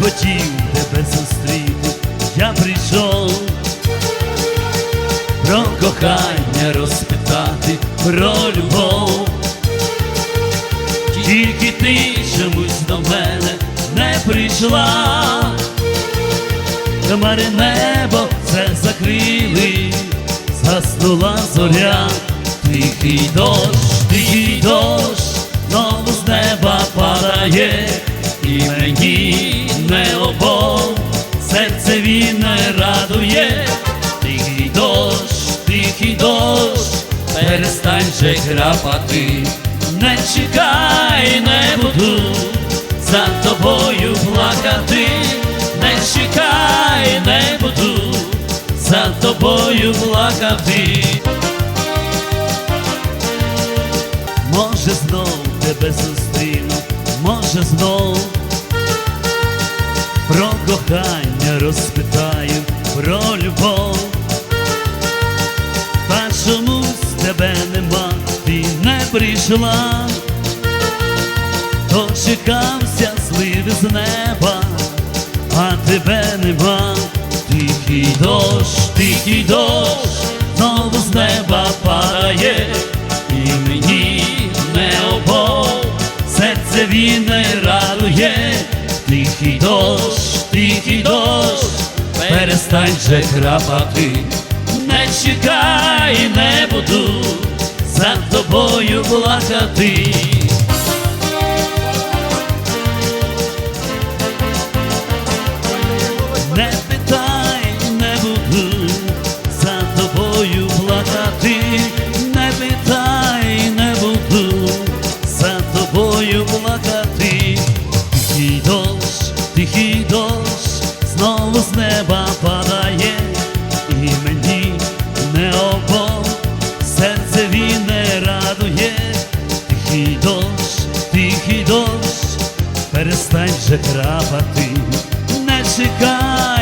хотів тебе зустріти, я прийшов. Про кохання розпитати, про любов, тільки ти чомусь до мене не прийшла, Хмари небо все закрили, заснула зоря, тихий дощ, тихий дощ, знову з неба падає. І мені. Перестань же крапати, не чекай, не буду за тобою плакати, не чекай, не буду за тобою плакати. Може знов тебе зустріну, може знов про кохання розпитаю, про любов. Та чомусь прийшла, дочекався зливи з неба, а тебе нема, тихий дощ, тихий дощ, знову з неба падає, і мені не обов, серце він не радує, тихий дощ, тихий дощ, перестань же крапати, не чекай, не буду за тобою плакати. Перестань же крапати, не чекай,